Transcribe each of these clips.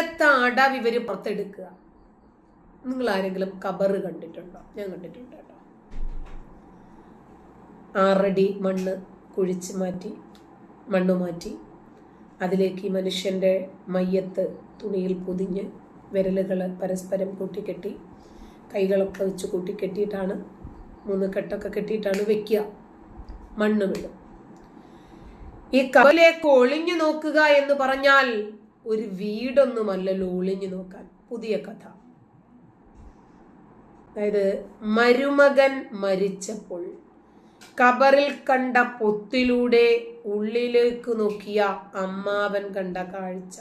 ഇങ്ങനത്തെ അടവ് ഇവർ പുറത്തെടുക്കുക. നിങ്ങൾ ആരെങ്കിലും കബറ് കണ്ടിട്ടുണ്ടോ? ഞാൻ കണ്ടിട്ടുണ്ട് കേട്ടോ. ആറടി മണ്ണ് കുഴിച്ച് മാറ്റി മണ്ണ് മാറ്റി അതിലേക്ക് മനുഷ്യന്റെ മയ്യത്ത് തുണിയിൽ പൊതിഞ്ഞ് വിരലുകൾ പരസ്പരം കൂട്ടിക്കെട്ടി കൈകളൊക്കെ വെച്ച് കൂട്ടിക്കെട്ടിയിട്ടാണ് മൂന്ന് കെട്ടൊക്കെ കെട്ടിയിട്ടാണ് വെക്കുക. മണ്ണ് വിടും. ഈ കവലേക്ക് ഒളിഞ്ഞു നോക്കുക എന്ന് പറഞ്ഞാൽ ഒരു വീടൊന്നുമല്ലല്ലോ ഒളിഞ്ഞു നോക്കാൻ. പുതിയ കഥ. അതായത് മരുമകൻ മരിച്ചപ്പോൾ കബറിൽ കണ്ട പൊത്തിലൂടെ ഉള്ളിലേക്ക് നോക്കിയ അമ്മാവൻ കണ്ട കാഴ്ച.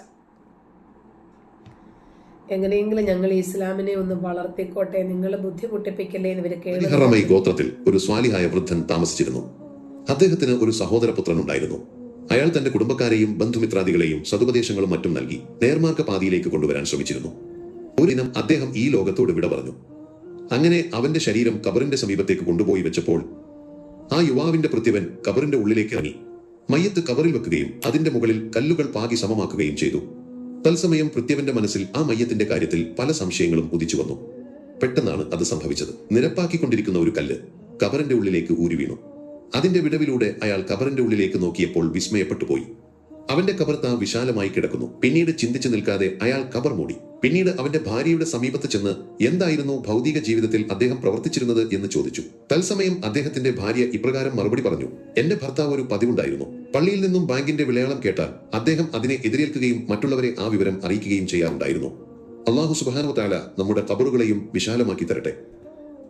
എങ്ങനെയെങ്കിലും ഞങ്ങൾ ഇസ്ലാമിനെ ഒന്ന് വളർത്തിക്കോട്ടെ നിങ്ങൾ ബുദ്ധിമുട്ടിപ്പിക്കല്ലേ എന്ന് കേൾക്കുന്നു. ഗോത്രത്തിൽ ഒരു സ്വാലിഹായ വൃദ്ധൻ താമസിച്ചിരുന്നു. അദ്ദേഹത്തിന് ഒരു സഹോദരപുത്രൻ ഉണ്ടായിരുന്നു. അയാൾ തന്റെ കുടുംബക്കാരെയും ബന്ധുമിത്രാദികളെയും സതുപദേശങ്ങളും മറ്റും നൽകി നേർമാർഗ പാതിയിലേക്ക് കൊണ്ടുവരാൻ ശ്രമിച്ചിരുന്നു. ഒരു ദിനം അദ്ദേഹം ഈ ലോകത്തോട് വിട പറഞ്ഞു. അങ്ങനെ അവന്റെ ശരീരം കബറിന്റെ സമീപത്തേക്ക് കൊണ്ടുപോയി വെച്ചപ്പോൾ ആ യുവാവിന്റെ പ്രത്യവൻ കബറിന്റെ ഉള്ളിലേക്ക് ഇറങ്ങി. മയ്യത്ത് കവറിൽ വെക്കുകയും അതിന്റെ മുകളിൽ കല്ലുകൾ പാകി സമമാക്കുകയും ചെയ്തു. തത്സമയം പൃഥ്വന്റെ മനസ്സിൽ ആ മയ്യത്തിന്റെ കാര്യത്തിൽ പല സംശയങ്ങളും ഉദിച്ചു വന്നു. പെട്ടെന്നാണ് അത് സംഭവിച്ചത്. നിരപ്പാക്കിക്കൊണ്ടിരിക്കുന്ന ഒരു കല്ല് കബറിന്റെ ഉള്ളിലേക്ക് ഊരി വീണു. അതിന്റെ വിടവിലൂടെ അയാൾ കബറിന്റെ ഉള്ളിലേക്ക് നോക്കിയപ്പോൾ വിസ്മയപ്പെട്ടു പോയി അവന്റെ താ വിശാലമായി കിടക്കുന്നു. പിന്നീട് ചിന്തിച്ചു നിൽക്കാതെ അയാൾ കബർ മൂടി. പിന്നീട് അവന്റെ ഭാര്യയുടെ സമീപത്ത് ചെന്ന് എന്തായിരുന്നു ഭൗതിക ജീവിതത്തിൽ അദ്ദേഹം പ്രവർത്തിച്ചിരുന്നത് എന്ന് ചോദിച്ചു. തത്സമയം അദ്ദേഹത്തിന്റെ ഭാര്യ ഇപ്രകാരം മറുപടി പറഞ്ഞു. എന്റെ ഭർത്താവ് ഒരു പതിവുണ്ടായിരുന്നു. പള്ളിയിൽ നിന്നും ബാങ്കിന്റെ വിളയാളം കേട്ടാൽ അദ്ദേഹം അതിനെ എതിരേൽക്കുകയും മറ്റുള്ളവരെ ആ വിവരം അറിയിക്കുകയും ചെയ്യാറുണ്ടായിരുന്നു. അള്ളാഹു സുബാനോ താല നമ്മുടെ കബറുകളെയും വിശാലമാക്കി തരട്ടെ.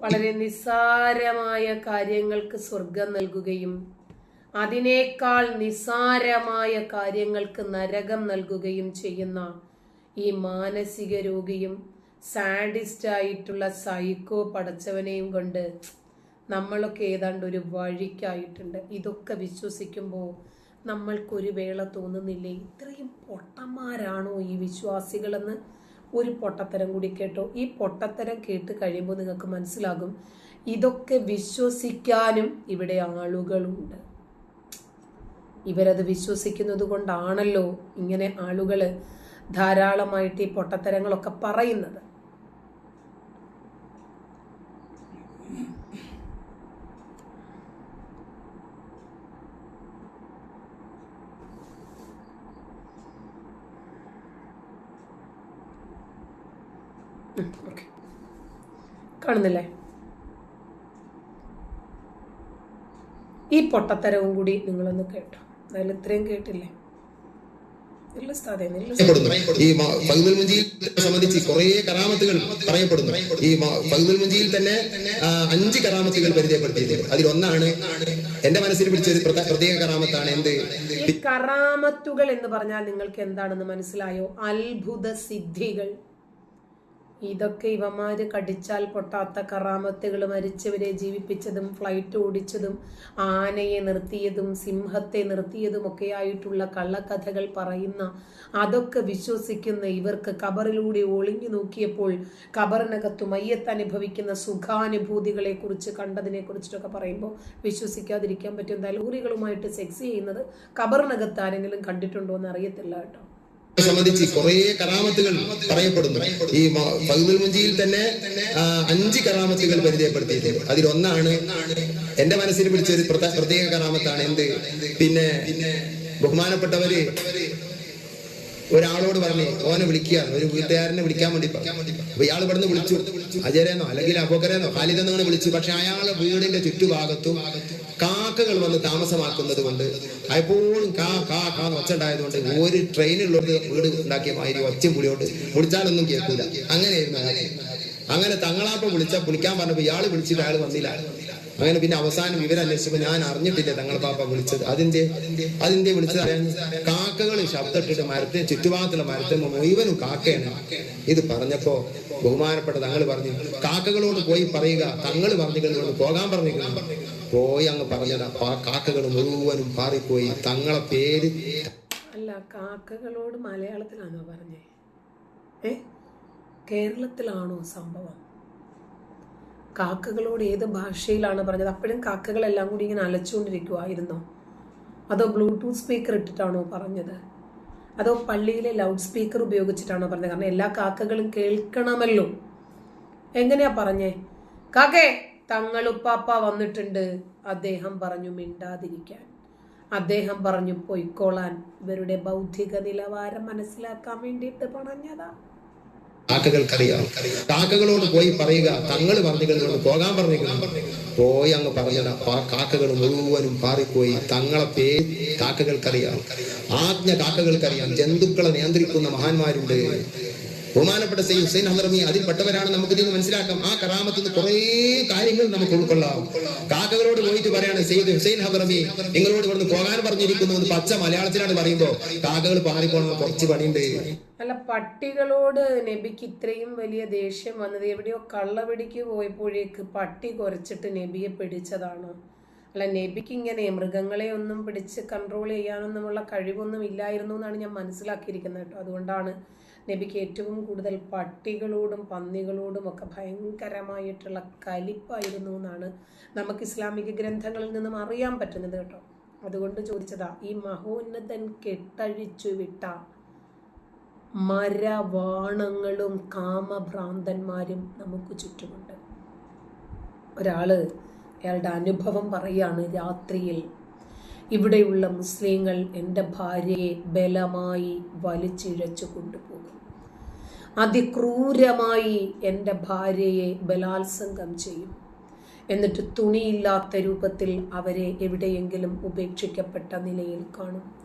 വളരെ നിസ്സാരമായ കാര്യങ്ങൾക്ക് സ്വർഗം നൽകുകയും അതിനേക്കാൾ നിസ്സാരമായ കാര്യങ്ങൾക്ക് നരകം നൽകുകയും ചെയ്യുന്ന ഈ മാനസിക രോഗിയും സാഡിസ്റ്റായിട്ടുള്ള സൈക്കോ പടച്ചവനെയും കൊണ്ട് നമ്മളൊക്കെ ഏതാണ്ട് ഒരു വഴിക്കായിട്ടുണ്ട്. ഇതൊക്കെ വിശ്വസിക്കുമ്പോൾ നമ്മൾക്കൊരു വേള തോന്നുന്നില്ലേ? ഇത്രയും പൊട്ടന്മാരാണോ ഈ വിശ്വാസികളെന്ന്? ഒരു പൊട്ടത്തരം കൂടി കേട്ടോ. ഈ പൊട്ടത്തരം കേട്ട് കഴിയുമ്പോൾ നിങ്ങൾക്ക് മനസ്സിലാകും ഇതൊക്കെ വിശ്വസിക്കാനും ഇവിടെ ആളുകളുണ്ട്. ഇവരത് വിശ്വസിക്കുന്നത് കൊണ്ടാണല്ലോ ഇങ്ങനെ ആളുകൾ ധാരാളമായിട്ട് ഈ പൊട്ടത്തരങ്ങളൊക്കെ പറയുന്നത്. ഓക്കെ കാണുന്നില്ലേ? ഈ പൊട്ടത്തരവും കൂടി നിങ്ങളൊന്ന് കേട്ടോ. അതിൽ ഇത്രയും കേട്ടില്ലേ? ഈ ഫൈദുൽ മുഞ്ചിയിൽ സംബന്ധിച്ച് കുറേ കറാമത്തുകൾ പറയപ്പെടുന്നു. ഈ ഫൈദുൽ മുഞ്ചിയിൽ തന്നെ അഞ്ച് കറാമത്തുകൾ പരിചയപ്പെടുത്തിയിട്ടുണ്ട്. അതിലൊന്നാണ് എന്റെ മനസ്സിൽ പിടിച്ച ഒരു പ്രത്യേക- കറാമത്താണ് എന്ത്? കറാമത്തുകൾ എന്ന് പറഞ്ഞാൽ നിങ്ങൾക്ക് എന്താണെന്ന് മനസ്സിലായോ? അത്ഭുത സിദ്ധികൾ. ഇതൊക്കെ ഇവന്മാർ കടിച്ചാൽ പൊട്ടാത്ത കറാമത്തുകൾ മരിച്ചവരെ ജീവിപ്പിച്ചതും ഫ്ലൈറ്റ് ഓടിച്ചതും ആനയെ നിർത്തിയതും സിംഹത്തെ നിർത്തിയതും ഒക്കെ ആയിട്ടുള്ള കള്ളക്കഥകൾ പറയുന്ന അതൊക്കെ വിശ്വസിക്കുന്ന ഇവർക്ക് കബറിലൂടെ ഒളിഞ്ഞു നോക്കിയപ്പോൾ കബറിനകത്ത് മയ്യത്ത് അനുഭവിക്കുന്ന സുഖാനുഭൂതികളെ കുറിച്ച് കണ്ടതിനെ കുറിച്ചിട്ടൊക്കെ പറയുമ്പോൾ വിശ്വസിക്കാതിരിക്കാൻ പറ്റും. എന്തായാലും സെക്സ് ചെയ്യുന്നത് കബറിനകത്ത് ആരെങ്കിലും കണ്ടിട്ടുണ്ടോ എന്ന് അറിയത്തില്ല കേട്ടോ. സംബന്ധിച്ച് കുറേ കറാമത്തുകൾ പറയപ്പെടുന്നു. ഈ ഫൈദുൽ മുഞ്ചിയിൽ തന്നെ അഞ്ച് കറാമത്തുകൾ പരിചയപ്പെടുത്തിയിട്ടുണ്ട്. അതിലൊന്നാണ് എന്റെ മനസ്സിൽ പിടിച്ച ഒരു പ്രത്യേക- കറാമത്താണ് എന്ത്? പിന്നെ ബഹുമാനപ്പെട്ടവര് ഒരാളോട് പറഞ്ഞു ഓനെ വിളിക്കുക ഒരു വീട്ടുകാരനെ വിളിക്കാൻ വേണ്ടി. അപ്പൊ ഇയാൾ ഇവിടുന്ന് വിളിച്ചു. അജരേനോ അല്ലെങ്കിൽ അബോക്കരേനോ ഖാലിദെന്നോ വിളിച്ചു. പക്ഷെ അയാളെ വീടിന്റെ ചുറ്റുഭാഗത്തും കാക്കകൾ വന്ന് താമസമാക്കുന്നത് കൊണ്ട് എപ്പോഴും കാ കാ കാ എന്ന് ഒച്ച ഉണ്ടായതുകൊണ്ട് ഒരു ട്രെയിനിലുള്ളത് വീട് ഉണ്ടാക്കിയ മാതിരി ഒച്ചയും കൂടിയോട് മുടിച്ചാലൊന്നും കേൾക്കൂല. അങ്ങനെയായിരുന്നു അയാൾ അങ്ങനെ തങ്ങളാപ്പം വിളിച്ച വിളിക്കാൻ പറഞ്ഞപ്പോ ഇയാൾ വിളിച്ചിട്ട് അയാൾ വന്നില്ല. അങ്ങനെ പിന്നെ അവസാനം ഇവരന്വേഷിച്ചപ്പോ ഞാൻ അറിഞ്ഞിട്ടില്ല തങ്ങൾ പാപ്പ വിളിച്ചത്. അതിന്റെ അതിന്റെ വിളിച്ചത് അറിയാൻ കാക്കകൾ ശബ്ദത്തിട്ട് മരത്തിന് ചുറ്റുഭാഗത്തുള്ള മരത്തിന് മുഴുവനും കാക്കയാണ്. ഇത് പറഞ്ഞപ്പോ ബഹുമാനപ്പെട്ട തങ്ങൾ പറഞ്ഞു കാക്കകളോട് പോയി പറയുക. തങ്ങൾ പറഞ്ഞിട്ടുണ്ട് പോകാൻ പറഞ്ഞിട്ടുണ്ട് പോയി അങ്ങ് പറഞ്ഞത് കാക്കകൾ മുഴുവനും പാറിപ്പോയി. തങ്ങളെ പേര് അല്ല കാക്കകളോട് മലയാളത്തിലാണോ പറഞ്ഞേ? ഏ? കേരളത്തിലാണോ സംഭവം? കാക്കകളോട് ഏത് ഭാഷയിലാണ് പറഞ്ഞത്? അപ്പോഴും കാക്കകളെല്ലാം കൂടി ഇങ്ങനെ അലച്ചുകൊണ്ടിരിക്കുവായിരുന്നോ? അതോ ബ്ലൂടൂത്ത് സ്പീക്കർ ഇട്ടിട്ടാണോ പറഞ്ഞത്? അതോ പള്ളിയിലെ ലൗഡ് സ്പീക്കർ ഉപയോഗിച്ചിട്ടാണോ പറഞ്ഞത്? കാരണം എല്ലാ കാക്കകളും കേൾക്കണമല്ലോ. എങ്ങനെയാ പറഞ്ഞേ? കാക്കേ തങ്ങളുപ്പാപ്പ വന്നിട്ടുണ്ട്. അദ്ദേഹം പറഞ്ഞു മിണ്ടാതിരിക്കാൻ. അദ്ദേഹം പറഞ്ഞു പൊയ്ക്കോളാൻ. ഇവരുടെ ബൗദ്ധിക നിലവാരം മനസ്സിലാക്കാൻ വേണ്ടിയിട്ട് പറഞ്ഞതാ കാക്കകൾക്കറിയാം. കാക്കകളോട് പോയി പറയുക തങ്ങൾ പറഞ്ഞുകൊണ്ട് പോകാൻ പറഞ്ഞു പോയി അങ്ങ് പറഞ്ഞട കാക്കകൾ മുഴുവനും പാറിപ്പോയി. തങ്ങളെ പേ കാക്കകൾക്കറിയാം. ആജ്ഞ കാക്കകൾക്കറിയാം. ജന്തുക്കളെ നിയന്ത്രിക്കുന്ന മഹാന്മാരുണ്ട്. ബഹുമാനപ്പെട്ട സൈ ഹുസൈൻ ഹദർമി അതിൽപ്പെട്ടവരാണ് നമുക്ക് ഇതിൽ മനസ്സിലാക്കാം. ആ കറാമത്തിൽ നിന്ന് കുറേ കാര്യങ്ങൾ നമുക്ക് ഉൾക്കൊള്ളാം. കാക്കകളോട് പോയിട്ട് പറയാണ് സെയ്ദ് ഹുസൈൻ ഹദർമി നിങ്ങളോട് ഇവിടുന്ന് പോകാൻ പറഞ്ഞിരിക്കുന്നു എന്ന് പച്ച മലയാളത്തിലാണ് പറയുമ്പോ കാക്കകൾ പാറിപ്പോണം കുറച്ച് പണിയുണ്ട്. അല്ല പട്ടികളോട് നബിക്ക് ഇത്രയും വലിയ ദേഷ്യം വന്നത് എവിടെയോ കള്ളപിടിക്ക് പോയപ്പോഴേക്ക് പട്ടി കുറച്ചിട്ട് നബിയെ പിടിച്ചതാണ്. അല്ല നബിക്ക് ഇങ്ങനെ മൃഗങ്ങളെ ഒന്നും പിടിച്ച് കൺട്രോൾ ചെയ്യാനൊന്നുമുള്ള കഴിവൊന്നും ഇല്ലായിരുന്നു എന്നാണ് ഞാൻ മനസ്സിലാക്കിയിരിക്കുന്നത് കേട്ടോ. അതുകൊണ്ടാണ് നബിക്ക് ഏറ്റവും കൂടുതൽ പട്ടികളോടും പന്നികളോടും ഒക്കെ ഭയങ്കരമായിട്ടുള്ള കലിപ്പായിരുന്നു എന്നാണ് നമുക്ക് ഇസ്ലാമിക ഗ്രന്ഥങ്ങളിൽ നിന്നും അറിയാൻ പറ്റുന്നത് കേട്ടോ. അതുകൊണ്ട് ചോദിച്ചതാ ഈ മഹോന്നതൻ കെട്ടഴിച്ചു വിട്ട മരവാണങ്ങളും കാമഭ്രാന്തന്മാരും നമുക്ക് ചുറ്റുമുണ്ട്. ഒരാൾ അയാളുടെ അനുഭവം പറയാണ് രാത്രിയിൽ ഇവിടെയുള്ള മുസ്ലിങ്ങൾ എന്റെ ഭാര്യയെ ബലമായി വലിച്ചിഴച്ചു കൊണ്ടുപോകും അതിക്രൂരമായി എന്റെ ഭാര്യയെ ബലാത്സംഗം ചെയ്യും. എന്നിട്ട് തുണിയില്ലാത്ത രൂപത്തിൽ അവരെ എവിടെയെങ്കിലും ഉപേക്ഷിക്കപ്പെട്ട നിലയിൽ കാണും.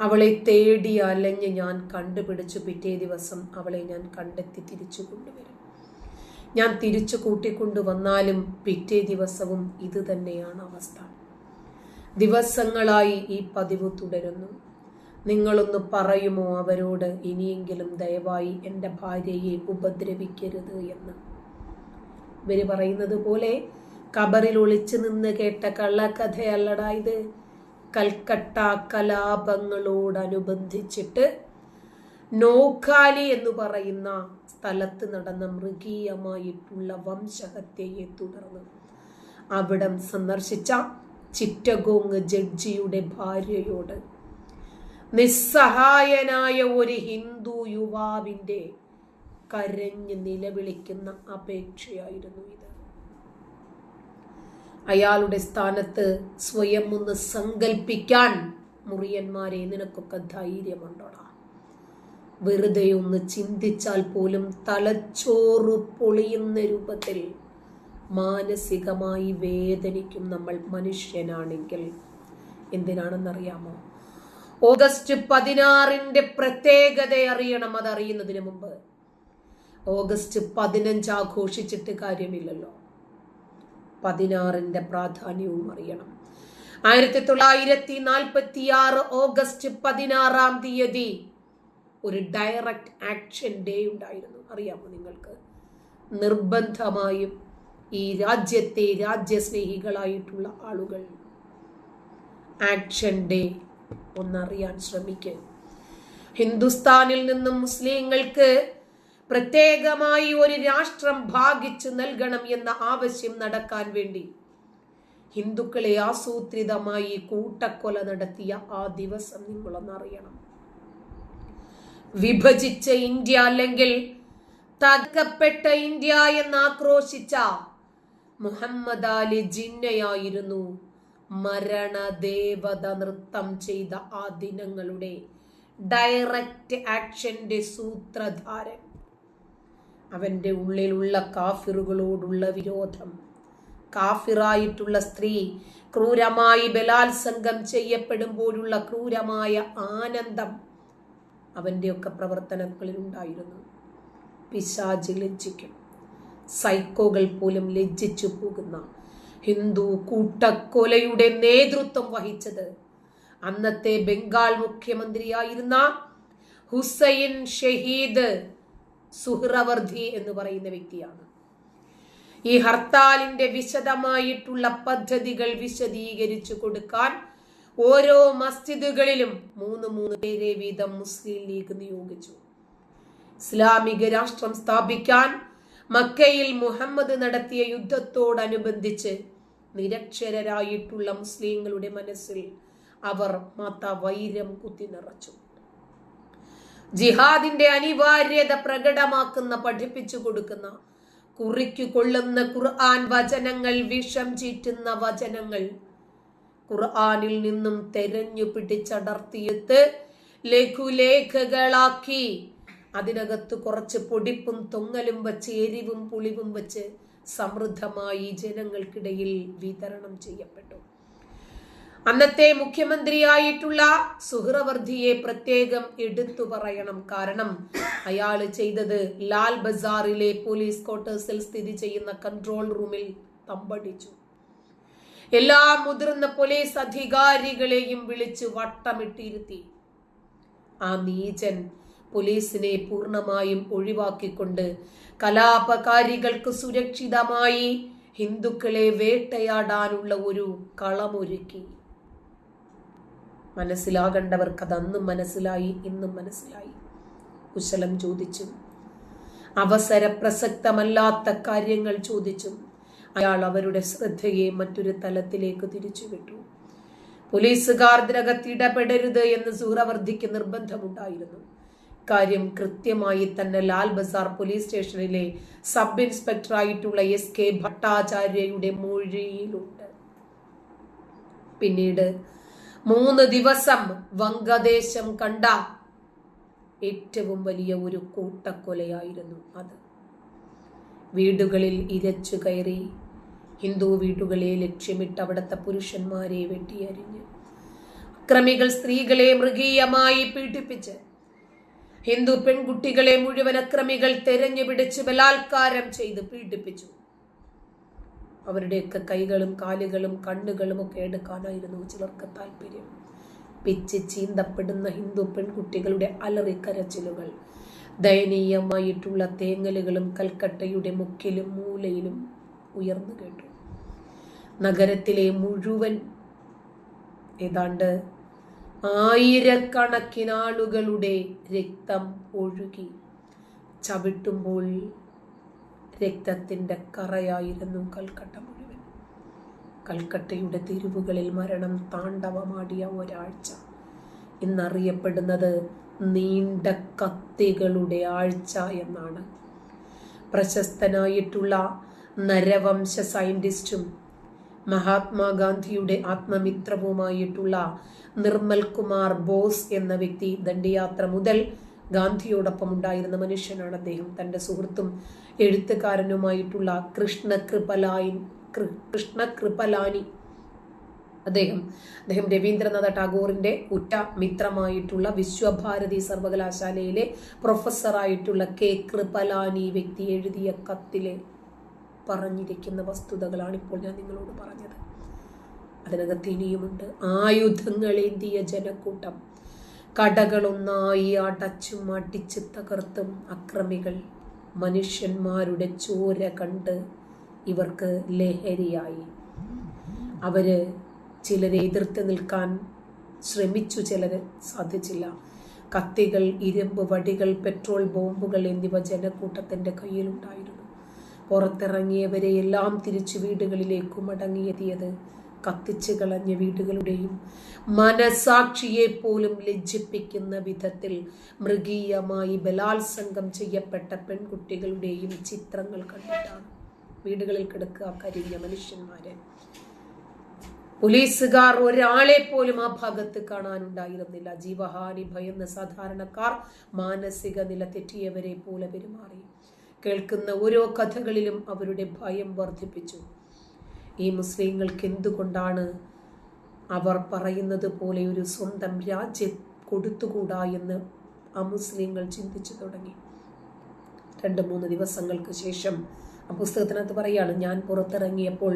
അവളെ തേടി അലഞ്ഞ് ഞാൻ കണ്ടുപിടിച്ചു പിറ്റേ ദിവസം അവളെ ഞാൻ കണ്ടെത്തി തിരിച്ചു കൊണ്ടുവരും. ഞാൻ തിരിച്ചു കൂട്ടിക്കൊണ്ടുവന്നാലും പിറ്റേ ദിവസവും ഇത് തന്നെയാണ് അവസ്ഥ. ദിവസങ്ങളായി ഈ പതിവ് തുടരുന്നു. നിങ്ങളൊന്ന് പറയുമോ അവരോട് ഇനിയെങ്കിലും ദയവായി എന്റെ ഭാര്യയെ ഉപദ്രവിക്കരുത് എന്ന്. ഇവർ പറയുന്നത് പോലെ കബറിൽ ഒളിച്ചു നിന്ന് കേട്ട കള്ളക്കഥയല്ലടാ ഇത്. കൽക്കട്ട കലാപങ്ങളോടനുബന്ധിച്ചിട്ട് നോക്കാലി എന്ന് പറയുന്ന സ്ഥലത്ത് നടന്ന മൃഗീയമായിട്ടുള്ള വംശഹത്യയെ തുടർന്ന് അവിടം സന്ദർശിച്ച ചിറ്റഗോങ് ജഡ്ജിയുടെ ഭാര്യയോട് നിസ്സഹായനായ ഒരു ഹിന്ദു യുവാവിന്റെ കരഞ്ഞ് നിലവിളിക്കുന്ന അപേക്ഷയായിരുന്നു ഇത്. അയാളുടെ സ്ഥാനത്ത് സ്വയം ഒന്ന് സങ്കൽപ്പിക്കാൻ മുറിയന്മാരെ നിനക്കൊക്കെ ധൈര്യമുണ്ടോടാ? വെറുതെ ഒന്ന് ചിന്തിച്ചാൽ പോലും തലച്ചോറ് പൊളിയുന്ന രൂപത്തിൽ മാനസികമായി വേദനിക്കും നമ്മൾ മനുഷ്യനാണെങ്കിൽ. എന്തിനാണെന്നറിയാമോ? ഓഗസ്റ്റ് പതിനാറിന്റെ പ്രത്യേകത അറിയണം അതറിയുന്നതിന് മുമ്പ്. ഓഗസ്റ്റ് പതിനഞ്ച് ആഘോഷിച്ചിട്ട് കാര്യമില്ലല്ലോ. പതിനാറിന്റെ പ്രാധാന്യവും അറിയണം. ആയിരത്തി തൊള്ളായിരത്തി നാൽപ്പത്തി ആറ് ഓഗസ്റ്റ് പതിനാറാം തീയതി ഒരു ഡയറക്റ്റ് ആക്ഷൻ ഡേ ഉണ്ടായിരുന്നു. അറിയാമോ നിങ്ങൾക്ക്? നിർബന്ധമായും ഈ രാജ്യത്തെ രാജ്യസ്നേഹികളായിട്ടുള്ള ആളുകൾ ആക്ഷൻ ഡേ ഒന്നറിയാൻ ശ്രമിക്കുക ഹിന്ദുസ്ഥാനിൽ നിന്നും മുസ്ലിങ്ങൾക്ക് പ്രത്യേകമായി ഒരു രാഷ്ട്രം ഭാഗിച്ചു നൽകണം എന്ന ആവശ്യം നടക്കാൻ വേണ്ടി ഹിന്ദുക്കളെ ആസൂത്രിതമായി കൂട്ടക്കൊല നടത്തിയ ആ ദിവസം നിങ്ങളൊന്നറിയണം. വിഭജിച്ച ഇന്ത്യ അല്ലെങ്കിൽ തകപ്പെട്ട ഇന്ത്യ എന്ന് ആക്രോശിച്ച മുഹമ്മദ് അലി ജിന്നയായിരുന്നു മരണദേവത നൃത്തം ചെയ്ത ആ ദിനങ്ങളുടെ ഡയറക്റ്റ് ആക്ഷന്റെ സൂത്രധാരൻ. അവന്റെ ഉള്ളിലുള്ള കാഫിറുകളോടുള്ള വിരോധം. കാഫിറായിട്ടുള്ള സ്ത്രീ ക്രൂരമായി ബലാത്സംഗം ചെയ്യപ്പെടുമ്പോഴുള്ള ക്രൂരമായ ആനന്ദം അവന്റെയൊക്കെ പ്രവർത്തനങ്ങളിൽ ഉണ്ടായിരുന്നു. പിശാജ് ലജ്ജിക്കും. സൈക്കോകൾ പോലും ലജ്ജിച്ചു പോകുന്ന ഹിന്ദു കൂട്ടക്കൊലയുടെ നേതൃത്വം വഹിച്ചത്. അന്നത്തെ ബംഗാൾ മുഖ്യമന്ത്രിയായിരുന്ന ഹുസൈൻ ഷഹീദ് സുഹ്റവർദ്ധി എന്ന് പറയുന്ന വ്യക്തിയാണ്. ഈ ഹർത്താലിന്റെ വിശദമായിട്ടുള്ള പദ്ധതികൾ വിശദീകരിച്ചു കൊടുക്കാൻ ഓരോ മസ്ജിദുകളിലും മൂന്ന് മൂന്ന് പേരെ വീതം മുസ്ലിം ലീഗ് നിയോഗിച്ചു. ഇസ്ലാമിക രാഷ്ട്രം സ്ഥാപിക്കാൻ മക്കയിൽ മുഹമ്മദ് നടത്തിയ യുദ്ധത്തോടനുബന്ധിച്ച് നിരക്ഷരരായിട്ടുള്ള മുസ്ലിങ്ങളുടെ മനസ്സിൽ അവർ മത വൈരം കുത്തി നിറച്ചു. ജിഹാദിന്റെ അനിവാര്യത പ്രകടമാക്കുന്ന പഠിപ്പിച്ചു കൊടുക്കുന്ന കുറിക്കു കൊള്ളുന്ന ഖുർആൻ വചനങ്ങൾ വിഷം ചീറ്റുന്ന വചനങ്ങൾ ഖുർആനിൽ നിന്നും തെരഞ്ഞു പിടിച്ചടർത്തിയെത്ത് ലഘുലേഖകളാക്കി. അതിനകത്ത് കുറച്ച് പൊടിപ്പും തൊങ്ങലും വെച്ച് എരിവും പുളിവും വെച്ച് സമൃദ്ധമായി ജനങ്ങൾക്കിടയിൽ വിതരണം ചെയ്യപ്പെട്ടു. അന്നത്തെ മുഖ്യമന്ത്രിയായിട്ടുള്ള സുഹ്രവർദ്ധിയെ പ്രത്യേകം എടുത്തു പറയണം. കാരണം അയാൾ ചെയ്തത് ലാൽ ബസാറിലെ പോലീസ് ക്വാർട്ടേഴ്സിൽ സ്ഥിതി ചെയ്യുന്ന കൺട്രോൾ റൂമിൽ തമ്പടിച്ചു. എല്ലാ മുതിർന്ന പോലീസ് അധികാരികളെയും വിളിച്ച് വട്ടമിട്ടിരുത്തി. ആ നീചൻ പോലീസിനെ പൂർണമായും ഒഴിവാക്കിക്കൊണ്ട് കലാപകാരികൾക്ക് സുരക്ഷിതമായി ഹിന്ദുക്കളെ വേട്ടയാടാനുള്ള ഒരു കളമൊരുക്കി. മനസ്സിലാകേണ്ടവർക്ക് അത് അന്നും മനസ്സിലായി ഇന്നും മനസ്സിലായി. കുശലം ചോദിച്ചു അവസര പ്രസക്തമല്ലാത്ത കാര്യങ്ങൾ ചോദിച്ചു അയാൾ അവരുടെ ശ്രദ്ധയെ മറ്റൊരു തലത്തിലേക്ക് തിരിച്ചുവിട്ടു. പോലീസുകാർ ഇതിനകത്ത് ഇടപെടരുത് എന്ന് സൂറവർദ്ധിക്ക് നിർബന്ധമുണ്ടായിരുന്നു. കാര്യം കൃത്യമായി തന്നെ ലാൽ ബസാർ പോലീസ് സ്റ്റേഷനിലെ സബ് ഇൻസ്പെക്ടറായിട്ടുള്ള എസ് കെ ഭട്ടാചാര്യയുടെ മൊഴിയിലുണ്ട്. പിന്നീട് മൂന്ന് ദിവസം വങ്കദേശം കണ്ട ഏറ്റവും വലിയ ഒരു കൂട്ടക്കൊലയായിരുന്നു അത്. വീടുകളിൽ ഇരച്ചു കയറി ഹിന്ദു വീടുകളെ ലക്ഷ്യമിട്ട് അവിടുത്തെ പുരുഷന്മാരെ വെട്ടിയരിഞ്ഞ്. അക്രമികൾ സ്ത്രീകളെ മൃഗീയമായി പീഡിപ്പിച്ച് ഹിന്ദു പെൺകുട്ടികളെ മുഴുവൻ അക്രമികൾ തെരഞ്ഞുപിടിച്ച് ബലാത്കാരം ചെയ്ത് പീഡിപ്പിച്ചു. അവരുടെയൊക്കെ കൈകളും കാലുകളും കണ്ണുകളും ഒക്കെ എടുക്കാനായിരുന്നു ചിലർക്ക് താല്പര്യം. പിച്ച് ചീന്തപ്പെടുന്ന ഹിന്ദു പെൺകുട്ടികളുടെ അലറിക്കരച്ചിലുകൾ ദയനീയമായിട്ടുള്ള തേങ്ങലുകളും കൽക്കട്ടയുടെ മുക്കിലും മൂലയിലും ഉയർന്നു കേട്ടു. നഗരത്തിലെ മുഴുവൻ ഏതാണ്ട് ആയിരക്കണക്കിന് ആളുകളുടെ രക്തം ഒഴുകി ചവിട്ടുമ്പോൾ രക്തത്തിന്റെ കറയായിരുന്നു കൽക്കട്ട മുഴുവൻ. കൽക്കട്ടയുടെ തെരുവുകളിൽ മരണം താണ്ഡവമാടിയ ഒരാഴ്ച. ഇന്നറിയപ്പെടുന്നത് നീണ്ട കത്തികളുടെ ആഴ്ച എന്നാണ്. പ്രശസ്തനായിട്ടുള്ള നരവംശ സയന്റിസ്റ്റും മഹാത്മാഗാന്ധിയുടെ ആത്മമിത്രവുമായിട്ടുള്ള നിർമ്മൽ കുമാർ ബോസ് എന്ന വ്യക്തി ദണ്ഡിയാത്ര മുതൽ ഗാന്ധിയോടൊപ്പം ഉണ്ടായിരുന്ന മനുഷ്യനാണ് അദ്ദേഹം. തന്റെ സുഹൃത്തും എഴുത്തുകാരനുമായിട്ടുള്ള കൃഷ്ണ കൃപലായി കൃഷ്ണ കൃപലാനി അദ്ദേഹം. അദ്ദേഹം രവീന്ദ്രനാഥ ടാഗോറിന്റെ ഉറ്റ മിത്രമായിട്ടുള്ള വിശ്വഭാരതി സർവകലാശാലയിലെ പ്രൊഫസറായിട്ടുള്ള കെ കൃപലാനി വ്യക്തി എഴുതിയ കത്തിലെ പറഞ്ഞിരിക്കുന്ന വസ്തുതകളാണ് ഇപ്പോൾ ഞാൻ നിങ്ങളോട് പറഞ്ഞത്. അതിനകത്ത് ഇനിയുമുണ്ട്. ആയുധങ്ങളേന്തിയ ജനക്കൂട്ടം. കടകളൊന്നായി അടച്ചും അടിച്ച് തകർത്തും അക്രമികൾ. മനുഷ്യന്മാരുടെ ചോര കണ്ട് ഇവർക്ക് ലഹരിയായി. അവർ ചിലരെ എതിർത്ത് നിൽക്കാൻ ശ്രമിച്ചു ചിലർ സാധിച്ചില്ല. കത്തികൾ ഇരുമ്പ് വടികൾ പെട്രോൾ ബോംബുകൾ എന്നിവ ജനക്കൂട്ടത്തിന്റെ കയ്യിലുണ്ടായിരുന്നു. പുറത്തിറങ്ങിയവരെ എല്ലാം തിരിച്ചു വീടുകളിലേക്ക് മടങ്ങിയെത്തിയത് കത്തിച്ചു കളഞ്ഞ വീടുകളുടെയും മനസാക്ഷിയെ പോലും ലജ്ജിപ്പിക്കുന്ന വിധത്തിൽ മൃഗീയമായി ബലാത്സംഗം ചെയ്യപ്പെട്ട പെൺകുട്ടികളുടെയും ചിത്രങ്ങൾ കണ്ടിട്ടാണ് വീടുകളിൽ കിടക്കുക കരിഞ്ഞ മനുഷ്യന്മാരെ. പോലീസുകാർ ഒരാളെ പോലും ആ ഭാഗത്ത് കാണാനുണ്ടായിരുന്നില്ല. ജീവഹാനി ഭയന്ന സാധാരണക്കാർ മാനസിക നില തെറ്റിയവരെ പോലെ പെരുമാറി. കേൾക്കുന്ന ഓരോ കഥകളിലും അവരുടെ ഭയം വർദ്ധിപ്പിച്ചു. ഈ മുസ്ലിങ്ങൾക്ക് എന്തുകൊണ്ടാണ് അവർ പറയുന്നത് പോലെ ഒരു സ്വന്തം രാജ്യം കൊടുത്തുകൂടാ എന്ന് ആ മുസ്ലിങ്ങൾ ചിന്തിച്ചു തുടങ്ങി. രണ്ട് മൂന്ന് ദിവസങ്ങൾക്ക് ശേഷം ആ പുസ്തകത്തിനകത്ത് പറയാണ് ഞാൻ പുറത്തിറങ്ങിയപ്പോൾ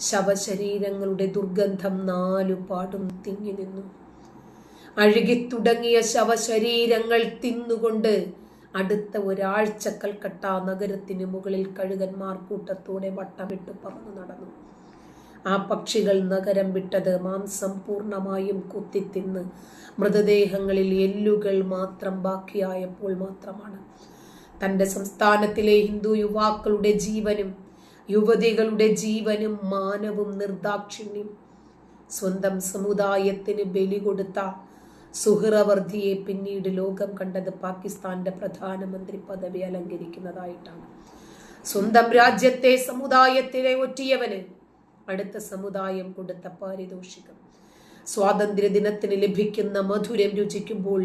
ശവശരീരങ്ങളുടെ ദുർഗന്ധം നാലു പാടും തിങ്ങി നിന്നു. അഴുകിത്തുടങ്ങിയ ശവശരീരങ്ങൾ തിന്നുകൊണ്ട് അടുത്ത ഒരാഴ്ച കൽക്കട്ട നഗരത്തിന് മുകളിൽ കഴുകന്മാർ കൂട്ടത്തോടെ വട്ടമിട്ട് പറന്നു നടന്നു. ആ പക്ഷികൾ നഗരം വിട്ടത് മാംസം പൂർണമായും കുത്തിത്തിന്ന് മൃതദേഹങ്ങളിൽ എല്ലുകൾ മാത്രം ബാക്കിയായപ്പോൾ മാത്രമാണ്. തന്റെ സംസ്ഥാനത്തിലെ ഹിന്ദു യുവാക്കളുടെ ജീവനും യുവതികളുടെ ജീവനും മാനവും നിർദാക്ഷിണ്യം. സ്വന്തം സമുദായത്തിന് ബലി കൊടുത്ത സുഹ്റവർദ്ധിയെ പിന്നീട് ലോകം കണ്ടത് പാകിസ്ഥാന്റെ പ്രധാനമന്ത്രി പദവി അലങ്കരിക്കുന്നതായിട്ടാണ്. സ്വന്തം രാജ്യത്തെ സമുദായത്തിലെ ഒറ്റിയവന് അടുത്ത സമുദായം കൊടുത്ത പാരിതോഷികം. സ്വാതന്ത്ര്യ ദിനത്തിന് ലഭിക്കുന്ന മധുരം രുചിക്കുമ്പോൾ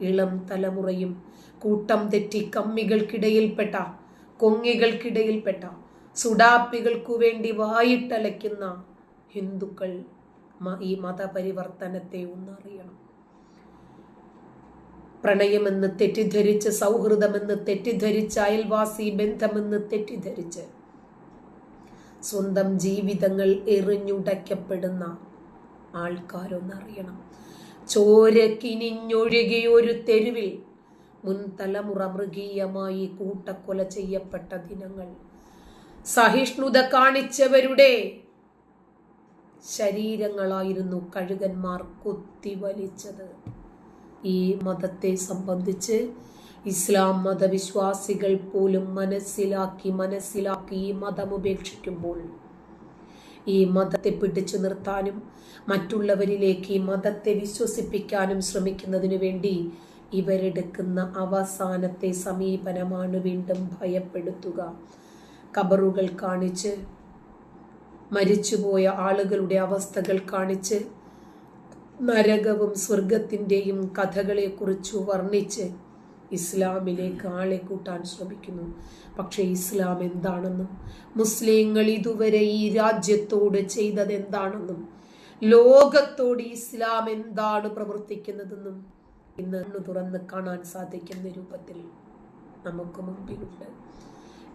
ഇളം തലമുറയും കൂട്ടം തെറ്റി കമ്മികൾക്കിടയിൽപ്പെട്ട കൊങ്ങികൾക്കിടയിൽപ്പെട്ട സുഡാപ്പികൾക്കു വേണ്ടി വായിട്ടലയ്ക്കുന്ന ഹിന്ദുക്കൾ ഈ മതപരിവർത്തനത്തെ ഒന്നറിയണം. പ്രണയമെന്ന് തെറ്റിദ്ധരിച്ച് സൗഹൃദമെന്ന് തെറ്റിദ്ധരിച്ച് അയൽവാസി ബന്ധമെന്ന് തെറ്റിദ്ധരിച്ച്. സ്വന്തം ജീവിതങ്ങൾ എറിഞ്ഞുടയ്ക്കപ്പെടുന്ന ആൾക്കാരൊന്നറിയണം. ചോര കിനിഞ്ഞൊഴുകിയ ഒരു തെരുവിൽ മുൻ തലമുറ മൃഗീയമായി കൂട്ടക്കൊല ചെയ്യപ്പെട്ട ദിനങ്ങൾ. സഹിഷ്ണുത കാണിച്ചവരുടെ ശരീരങ്ങളായിരുന്നു കഴുകന്മാർ കുത്തിവലിച്ചത്. ഈ മതത്തെ സംബന്ധിച്ച് ഇസ്ലാം മതവിശ്വാസികൾ പോലും മനസ്സിലാക്കി മനസ്സിലാക്കി ഈ മതം ഉപേക്ഷിക്കുമ്പോൾ ഈ മതത്തെ പിടിച്ചു നിർത്താനും മറ്റുള്ളവരിലേക്ക് ഈ മതത്തെ വിശ്വസിപ്പിക്കാനും ശ്രമിക്കുന്നതിനു വേണ്ടി ഇവരെടുക്കുന്ന അവസാനത്തെ സമീപനമാണ് വീണ്ടും ഭയപ്പെടുത്തുക. കബറുകൾ കാണിച്ച് മരിച്ചുപോയ ആളുകളുടെ അവസ്ഥകൾ കാണിച്ച് നരകവും സ്വർഗത്തിന്റെയും കഥകളെക്കുറിച്ച് വർണിച്ച് ഇസ്ലാമിലേക്ക് ആളെ കൂട്ടാൻ ശ്രമിക്കുന്നു. പക്ഷേ ഇസ്ലാം എന്താണെന്നും മുസ്ലിങ്ങൾ ഇതുവരെ ഈ രാജ്യത്തോട് ചെയ്തത് എന്താണെന്നും ലോകത്തോട് ഇസ്ലാം എന്താണ് പ്രവർത്തിക്കുന്നതെന്നും ഇന്ന് തുറന്ന് കാണാൻ സാധിക്കുന്ന രൂപത്തിൽ നമുക്ക് മുമ്പിലുണ്ട്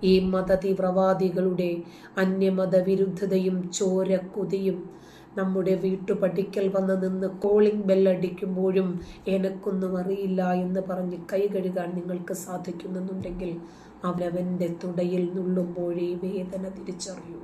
ഈ മതതീവ്രവാദികളുടെ അന്യമത വിരുദ്ധതയും ചോരക്കൊതിയും നമ്മുടെ വീട്ടുപടിക്കൽ വന്ന് നിന്ന് കോളിംഗ് ബെല്ലടിക്കുമ്പോഴും എനക്കൊന്നും അറിയില്ല എന്ന് പറഞ്ഞ് കൈ കഴുകാൻ നിങ്ങൾക്ക് സാധിക്കുന്നുണ്ടെങ്കിൽ അവനവന്റെ തുടയിൽ നുള്ളുമ്പോഴേ വേദന തിരിച്ചറിയൂ.